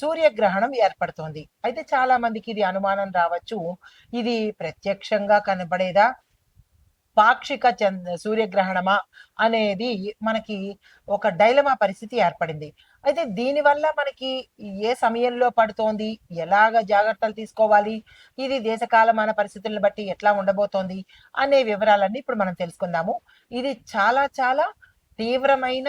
సూర్యగ్రహణం ఏర్పడుతోంది. అయితే చాలా మందికి ఇది అనుమానం రావచ్చు. ఇది ప్రత్యక్షంగా కనబడేదా? పాక్షిక చంద్ర సూర్యగ్రహణమా? అనేది మనకి ఒక డైలమా పరిస్థితి ఏర్పడింది. అయితే దీనివల్ల మనకి ఏ సమయంలో పడుతోంది? ఎలాగ జాగ్రత్తలు తీసుకోవాలి? ఇది దేశకాలమాన పరిస్థితులను బట్టి ఎట్లా ఉండబోతోంది? అనే వివరాలన్నీ ఇప్పుడు మనం తెలుసుకుందాము. ఇది చాలా చాలా తీవ్రమైన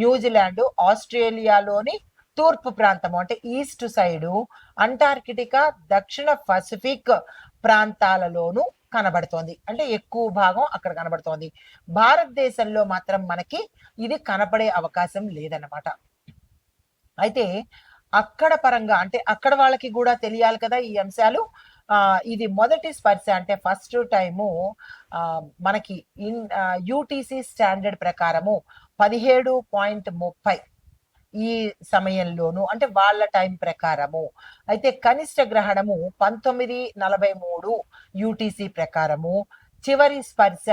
న్యూజిలాండ్ ఆస్ట్రేలియాలోని తూర్పు ప్రాంతము అంటే ఈస్ట్ సైడు అంటార్కిటికా దక్షిణ పసిఫిక్ ప్రాంతాలలోనూ కనబడుతోంది. అంటే ఎక్కువ భాగం అక్కడ కనబడుతోంది. భారతదేశంలో మాత్రం మనకి ఇది కనపడే అవకాశం లేదన్నమాట. అయితే అక్కడ పరంగా అంటే అక్కడ వాళ్ళకి కూడా తెలియాలి కదా ఈ అంశాలు. ఇది మొదటి స్పర్శ అంటే ఫస్ట్ టైము మనకి ఇన్ యూటీసీ స్టాండర్డ్ ప్రకారము పదిహేడు పాయింట్ ముప్పై ఈ సమయంలోను అంటే వాళ్ళ టైం ప్రకారము. అయితే కనిష్ట గ్రహణము పంతొమ్మిది నలభై మూడు యూటీసీ ప్రకారము. చివరి స్పర్శ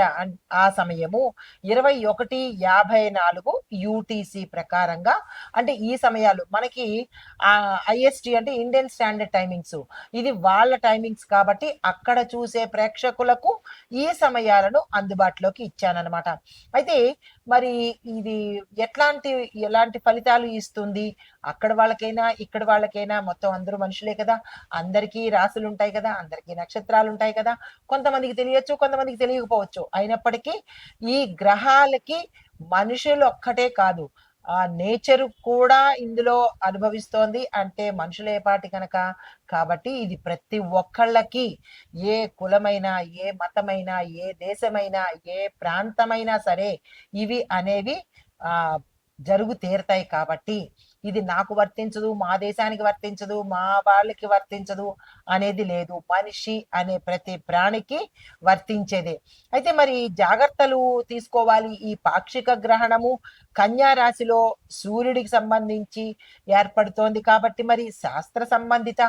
ఆ సమయము ఇరవై ఒకటి యాభై నాలుగు యూటీసీ ప్రకారంగా అంటే ఈ సమయాలు మనకి ఐఎస్టీ ఐఎస్టి అంటే ఇండియన్ స్టాండర్డ్ టైమింగ్స్. ఇది వాళ్ళ టైమింగ్స్ కాబట్టి అక్కడ చూసే ప్రేక్షకులకు ఈ సమయాలను అందుబాటులోకి ఇచ్చానన్నమాట. అయితే మరి ఇది ఎట్లాంటి ఎలాంటి ఫలితాలు ఇస్తుంది? అక్కడ వాళ్ళకైనా ఇక్కడ వాళ్ళకైనా మొత్తం అందరూ మనుషులే కదా. అందరికీ రాసులు ఉంటాయి కదా. అందరికీ నక్షత్రాలు ఉంటాయి కదా. కొంతమందికి తెలియచ్చు కొంతమందికి తెలియకపోవచ్చు. అయినప్పటికీ ఈ గ్రహాలకి మనుషులు ఒక్కటే కాదు. ఆ నేచర్ కూడా ఇందులో అనుభవిస్తోంది. అంటే మనుషులే పాటి కనుక కాబట్టి ఇది ప్రతి ఒక్కళ్ళకి ఏ కులమైనా ఏ మతమైనా ఏ దేశమైనా ఏ ప్రాంతమైనా సరే ఇవి అనేవి ఆ జరుగు తీరతాయి కాబట్టి ఇది నాకు వర్తించదు మా దేశానికి వర్తించదు మా వాళ్ళకి వర్తించదు అనేది లేదు. మనిషి అనే ప్రతి ప్రాణికి వర్తించేదే. అయితే మరి జాగ్రత్తలు తీసుకోవాలి ఈ పాక్షిక గ్రహణము. కన్యా రాశిలో సూర్యుడికి సంబంధించి ఏర్పడుతోంది కాబట్టి మరి శాస్త్ర సంబంధిత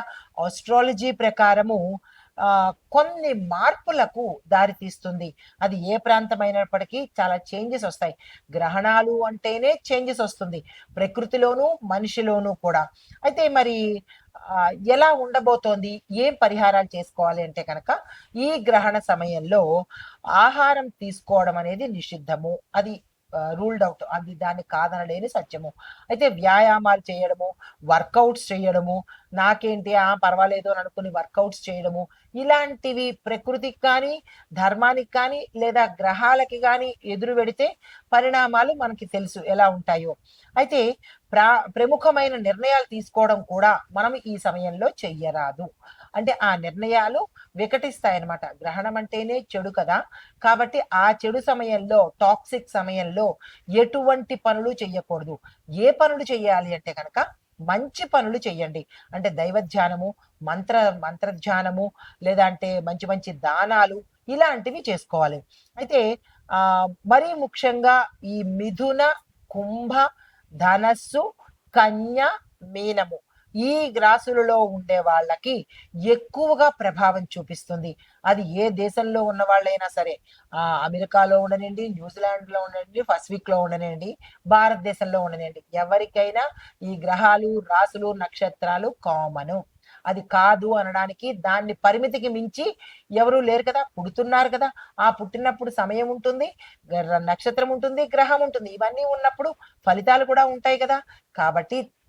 ఆస్ట్రాలజీ ప్రకారము కొన్ని మార్పులకు దారితీస్తుంది. అది ఏ ప్రాంతమైనప్పటికీ చాలా చేంజెస్ వస్తాయి. గ్రహణాలు అంటేనే చేంజెస్ వస్తుంది. ప్రకృతిలోను మనిషిలోను కూడా. అయితే మరి ఎలా ఉండబోతోంది? ఏం పరిహారాలు చేసుకోవాలి అంటే కనుక ఈ గ్రహణ సమయంలో ఆహారం తీసుకోవడం అనేది నిషిద్ధము. అది రూల్డ్ అవుట్ అది దాన్ని కాదనలేని సత్యము. అయితే వ్యాయామాలు చేయడము వర్కౌట్స్ చేయడము నాకేంటి ఆ పర్వాలేదు అని అనుకుని వర్కౌట్స్ చేయడము ఇలాంటివి ప్రకృతికి కానీ ధర్మానికి కానీ లేదా గ్రహాలకి కానీ ఎదురు పెడితే పరిణామాలు మనకి తెలుసు ఎలా ఉంటాయో. అయితే ప్రా ప్రముఖమైన నిర్ణయాలు తీసుకోవడం కూడా మనం ఈ సమయంలో చెయ్యరాదు. అంటే ఆ నిర్ణయాలు వికటిస్తాయి అనమాట గ్రహణం అంటేనే చెడు కదా. కాబట్టి ఆ చెడు సమయంలో టాక్సిక్ సమయంలో ఎటువంటి పనులు చెయ్యకూడదు. ఏ పనులు చెయ్యాలి అంటే కనుక మంచి పనులు చెయ్యండి. అంటే దైవ ధ్యానము మంత్ర మంత్రధ్యానము లేదా అంటే మంచి మంచి దానాలు ఇలాంటివి చేసుకోవాలి. అయితే ఆ మరీ ముఖ్యంగా ఈ మిథున కుంభ ధనస్సు కన్య మీనము ఈ రాశులలో ఉండే వాళ్ళకి ఎక్కువగా ప్రభావం చూపిస్తుంది. అది ఏ దేశంలో ఉన్న వాళ్ళైనా సరే ఆ అమెరికాలో ఉండనండి న్యూజిలాండ్లో ఉండనండి పసిఫిక్లో ఉండనండి భారతదేశంలో ఉండనండి ఎవరికైనా ఈ గ్రహాలు రాసులు నక్షత్రాలు కామను. అది కాదు అనడానికి దాన్ని పరిమితికి మించి ఎవరు లేరు కదా పుడుతున్నారు కదా. ఆ పుట్టినప్పుడు సమయం ఉంటుంది గ్ర- నక్షత్రం ఉంటుంది గ్రహం ఉంటుంది. ఇవన్నీ ఉన్నప్పుడు ఫలితాలు కూడా ఉంటాయి కదా. కాబట్టి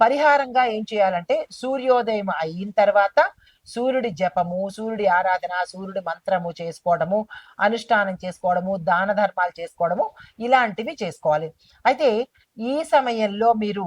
పరిహారంగా ఏం చేయాలంటే సూర్యోదయం అయిన తర్వాత సూర్యుడి జపము సూర్యుడి ఆరాధన సూర్యుడి మంత్రము చేసుకోవడము అనుష్ఠానం చేసుకోవడము దాన ధర్మాలు చేసుకోవడము ఇలాంటివి చేసుకోవాలి. అయితే ఈ సమయంలో మీరు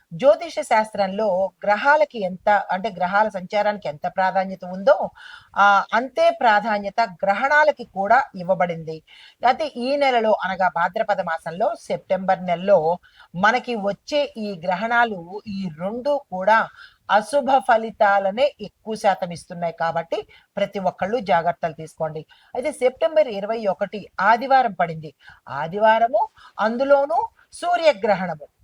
జ్యోతిష శాస్త్రంలో గ్రహాలకి ఎంత అంటే గ్రహాల సంచారానికి ఎంత ప్రాధాన్యత ఉందో ఆ అంతే ప్రాధాన్యత గ్రహణాలకి కూడా ఇవ్వబడింది. అయితే ఈ నెలలో అనగా భాద్రపద మాసంలో సెప్టెంబర్ నెలలో మనకి వచ్చే ఈ గ్రహణాలు ఈ రెండు కూడా అశుభ ఫలితాలనే ఎక్కువ శాతం ఇస్తున్నాయి కాబట్టి ప్రతి ఒక్కళ్ళు జాగ్రత్తలు తీసుకోండి. అయితే సెప్టెంబర్ ఇరవై ఒకటి ఆదివారం పడింది. ఆదివారము అందులోనూ సూర్యగ్రహణము.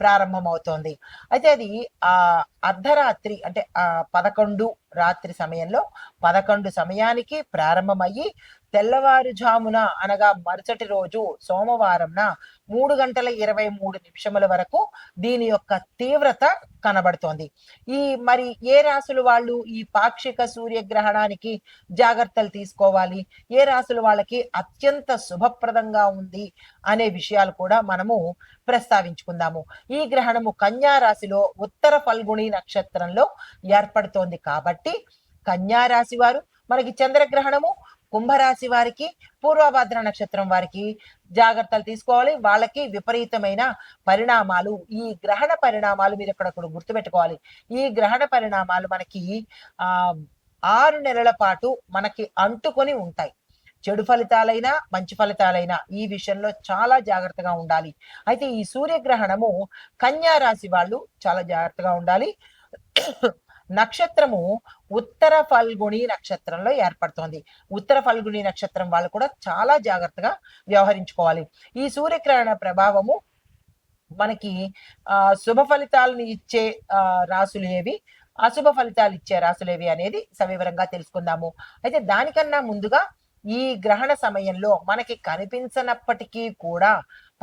ప్రారంభమవుతోంది. అయితే అది ఆ అర్ధరాత్రి అంటే ఆ పదకొండు రాత్రి సమయంలో పదకొండు సమయానికి ప్రారంభమయ్యి తెల్లవారుజామున అనగా మరుసటి రోజు సోమవారంన మూడు గంటల ఇరవై మూడు నిమిషముల వరకు దీని యొక్క తీవ్రత కనబడుతోంది. ఈ మరి ఏ రాసులు వాళ్ళు ఈ పాక్షిక సూర్యగ్రహణానికి జాగ్రత్తలు తీసుకోవాలి? ఏ రాసులు వాళ్ళకి అత్యంత శుభప్రదంగా ఉంది అనే విషయాలు కూడా మనము ప్రస్తావించుకుందాము. ఈ గ్రహణము కన్యా రాశిలో ఉత్తర ఫల్గుణి నక్షత్రంలో ఏర్పడుతోంది కాబట్టి కన్యా రాశి వారు మనకి చంద్రగ్రహణము కుంభరాశి వారికి పూర్వభద్ర నక్షత్రం వారికి జాగ్రత్తలు తీసుకోవాలి. వాళ్ళకి విపరీతమైన పరిణామాలు ఈ గ్రహణ పరిణామాలు మీరు ఇక్కడ గుర్తుపెట్టుకోవాలి. ఈ గ్రహణ పరిణామాలు మనకి ఆ ఆరు నెలల పాటు మనకి అంటుకొని ఉంటాయి. చెడు ఫలితాలైనా మంచి ఫలితాలైనా ఈ విషయంలో చాలా జాగ్రత్తగా ఉండాలి. అయితే ఈ సూర్యగ్రహణము కన్యా రాశి వాళ్ళు చాలా జాగ్రత్తగా ఉండాలి. నక్షత్రము ఉత్తర ఫల్గుణి నక్షత్రంలో ఏర్పడుతోంది. ఉత్తర ఫల్గుణి నక్షత్రం వాళ్ళు కూడా చాలా జాగ్రత్తగా వ్యవహరించుకోవాలి. ఈ సూర్యగ్రహణ ప్రభావము మనకి ఆ శుభ ఫలితాలను ఇచ్చే ఆ రాసులు ఏవి అశుభ ఫలితాలు ఇచ్చే రాసులు ఏవి అనేది సవివరంగా తెలుసుకుందాము. అయితే దానికన్నా ముందుగా ఈ గ్రహణ సమయంలో మనకి కనిపించనప్పటికీ కూడా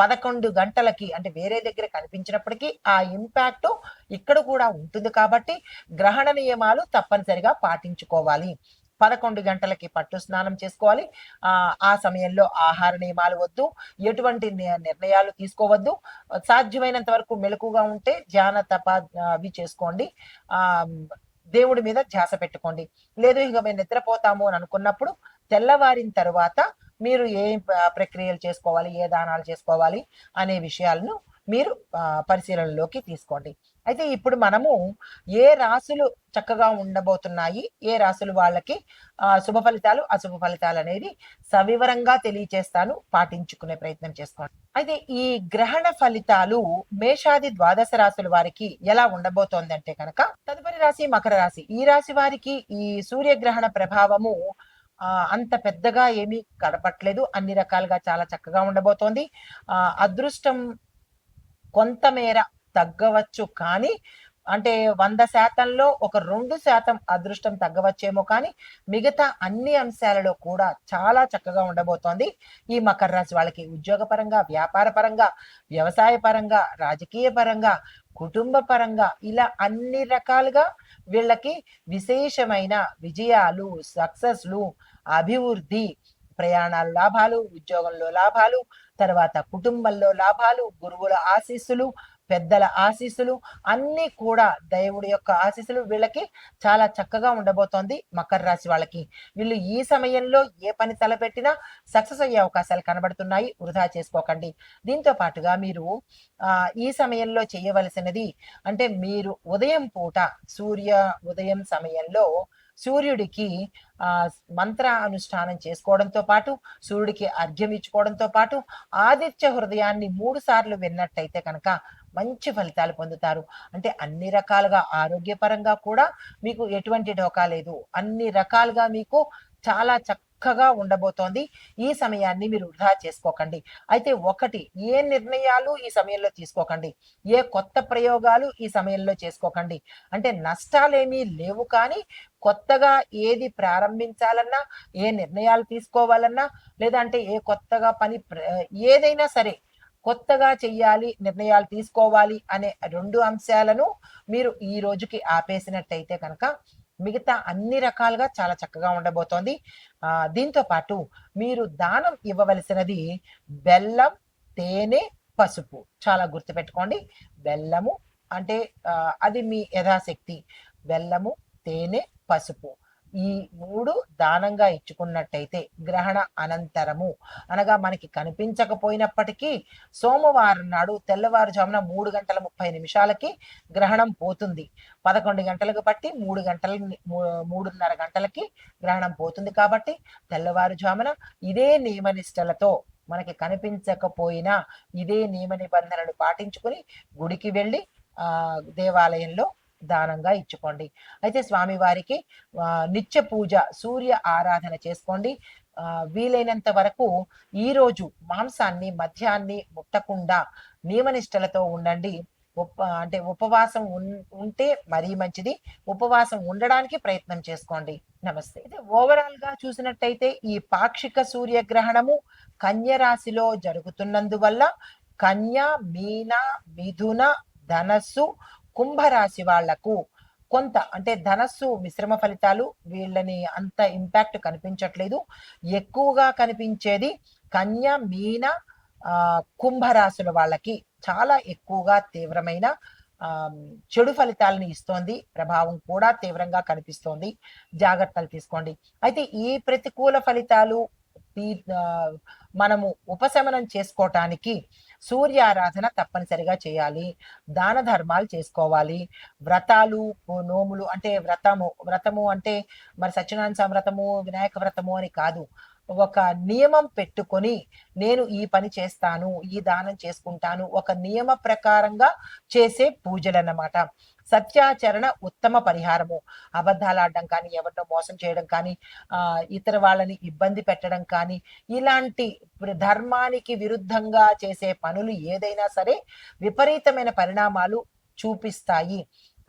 పదకొండు గంటలకి అంటే వేరే దగ్గర కనిపించినప్పటికీ ఆ ఇంపాక్ట్ ఇక్కడ కూడా ఉంటుంది కాబట్టి గ్రహణ నియమాలు తప్పనిసరిగా పాటించుకోవాలి. పదకొండు గంటలకి పట్టు స్నానం చేసుకోవాలి. ఆ ఆ సమయంలో ఆహార నియమాలు వద్దు. ఎటువంటి ని- నిర్ణయాలు తీసుకోవద్దు. సాధ్యమైనంత వరకు మెలకుగా ఉంటే ధ్యాన తప అవి చేసుకోండి. ఆ దేవుడి మీద ధ్యాస పెట్టుకోండి. లేదు ఇక మేము నిద్రపోతాము అని అనుకున్నప్పుడు తెల్లవారిన తర్వాత మీరు ఏ ప్రక్రియలు చేసుకోవాలి ఏ దానాలు చేసుకోవాలి అనే విషయాలను మీరు పరిశీలనలోకి తీసుకోండి. అయితే ఇప్పుడు మనము ఏ రాసులు చక్కగా ఉండబోతున్నాయి ఏ రాసులు వాళ్ళకి శుభ ఫలితాలు అశుభ ఫలితాలు అనేది సవివరంగా తెలియచేస్తాను పాటించుకునే ప్రయత్నం చేసుకోండి. అయితే ఈ గ్రహణ ఫలితాలు మేషాది ద్వాదశ రాశుల వారికి ఎలా ఉండబోతోంది అంటే కనుక తదుపరి రాశి మకర రాశి. ఈ రాశి వారికి ఈ సూర్యగ్రహణ ప్రభావము అంత పెద్దగా ఏమీ కనపట్లేదు. అన్ని రకాలుగా చాలా చక్కగా ఉండబోతోంది. ఆ అదృష్టం కొంతమేర తగ్గవచ్చు కానీ అంటే వంద శాతంలో ఒక రెండు శాతం అదృష్టం తగ్గవచ్చేమో కానీ మిగతా అన్ని అంశాలలో కూడా చాలా చక్కగా ఉండబోతోంది. ఈ మకర రాశి వాళ్ళకి ఉద్యోగ పరంగా వ్యాపార పరంగా వ్యవసాయ పరంగా రాజకీయ పరంగా కుటుంబ పరంగా ఇలా అన్ని రకాలుగా వీళ్ళకి విశేషమైన విజయాలు సక్సెస్లు అభివృద్ధి ప్రయాణాల లాభాలు ఉద్యోగంలో లాభాలు తర్వాత కుటుంబంలో లాభాలు గురువుల ఆశీస్సులు పెద్దల ఆశీస్సులు అన్నీ కూడా దేవుడి యొక్క ఆశీస్సులు వీళ్ళకి చాలా చక్కగా ఉండబోతోంది మకర రాశి వాళ్ళకి. వీళ్ళు ఈ సమయంలో ఏ పని తలపెట్టినా సక్సెస్ అయ్యే అవకాశాలు కనబడుతున్నాయి వృధా చేసుకోకండి. దీంతో పాటుగా మీరు ఆ ఈ సమయంలో చేయవలసినది అంటే మీరు ఉదయం పూట సూర్య ఉదయం సమయంలో సూర్యుడికి ఆ మంత్ర అనుష్ఠానం చేసుకోవడంతో పాటు సూర్యుడికి అర్ఘ్యం ఇచ్చుకోవడంతో పాటు ఆదిత్య హృదయాన్ని మూడు సార్లు విన్నట్టయితే కనుక మంచి ఫలితాలు పొందుతారు. అంటే అన్ని రకాలుగా ఆరోగ్యపరంగా కూడా మీకు ఎటువంటి ఢోకా లేదు. అన్ని రకాలుగా మీకు చాలా చక్కగా ఉండబోతోంది. ఈ సమయాన్ని మీరు వృధా చేసుకోకండి. అయితే ఒకటి ఏ నిర్ణయాలు ఈ సమయంలో తీసుకోకండి? ఏ కొత్త ప్రయోగాలు ఈ సమయంలో చేసుకోకండి? అంటే నష్టాలేమీ లేవు కానీ కొత్తగా ఏది ప్రారంభించాలన్నా ఏ నిర్ణయాలు తీసుకోవాలన్నా లేదంటే ఏ కొత్తగా పని ఏదైనా సరే కొత్తగా చెయ్యాలి నిర్ణయాలు తీసుకోవాలి అనే రెండు అంశాలను మీరు ఈ రోజుకి ఆపేసినట్టయితే కనుక మిగతా అన్ని రకాలుగా చాలా చక్కగా ఉండబోతోంది. దీంతో పాటు మీరు దానం ఇవ్వవలసినది బెల్లం తేనె పసుపు. చాలా గుర్తుపెట్టుకోండి. బెల్లము అంటే అది మీ యథాశక్తి. బెల్లము తేనె పసుపు. ఈ మూడు దానంగా ఇచ్చుకున్నట్టయితే గ్రహణ అనంతరము. అనగా మనకి కనిపించకపోయినప్పటికీ సోమవారం నాడు తెల్లవారుజామున మూడు గంటల ముప్పై నిమిషాలకి గ్రహణం పోతుంది. పదకొండు గంటలకు బట్టి మూడు గంటల మూడున్నర గంటలకి గ్రహణం పోతుంది కాబట్టి తెల్లవారుజామున ఇదే నియమనిష్టలతో మనకి కనిపించకపోయినా ఇదే నియమ నిబంధనలు పాటించుకుని గుడికి వెళ్ళి ఆ దేవాలయంలో దానంగా ఇచ్చుకోండి. అయితే స్వామివారికి నిత్య పూజ సూర్య ఆరాధన చేసుకోండి. వీలైనంత వరకు ఈరోజు మాంసాన్ని మద్యాన్ని ముట్టకుండా నియమనిష్టలతో ఉండండి. ఉప అంటే ఉపవాసం ఉంటే మరీ మంచిది. ఉపవాసం ఉండడానికి ప్రయత్నం చేసుకోండి. నమస్తే. అయితే ఓవరాల్గా చూసినట్టయితే ఈ పాక్షిక సూర్యగ్రహణము కన్య రాశిలో జరుగుతున్నందువల్ల కన్య మీన మిథున ధనస్సు కుంభరాశి వాళ్ళకు కొంత అంటే ధనస్సు మిశ్రమ ఫలితాలు వీళ్ళని అంత ఇంపాక్ట్ కనిపించట్లేదు. ఎక్కువగా కనిపించేది కన్య మీన కుంభరాశుల వాళ్ళకి చాలా ఎక్కువగా తీవ్రమైన చెడు ఫలితాలను ఇస్తోంది. ప్రభావం కూడా తీవ్రంగా కనిపిస్తోంది. జాగ్రత్తలు తీసుకోండి. అయితే ఈ ప్రతికూల ఫలితాలు మనము ఉపశమనం చేసుకోవటానికి సూర్యారాధన తప్పనిసరిగా చేయాలి. దాన ధర్మాలు చేసుకోవాలి. వ్రతాలు నోములు అంటే వ్రతము వ్రతము అంటే మరి సత్యనారాయణ వ్రతము వినాయక వ్రతము అని కాదు. ఒక నియమం పెట్టుకొని నేను ఈ పని చేస్తాను ఈ దానం చేసుకుంటాను ఒక నియమ ప్రకారంగా చేసే పూజలు అన్నమాట సత్యాచరణ ఉత్తమ పరిహారము. అబద్ధాలు ఆడడం కానీ ఎవరినో మోసం చేయడం కానీ ఆ ఇతర వాళ్ళని ఇబ్బంది పెట్టడం కానీ ఇలాంటి ధర్మానికి విరుద్ధంగా చేసే పనులు ఏదైనా సరే విపరీతమైన పరిణామాలు చూపిస్తాయి.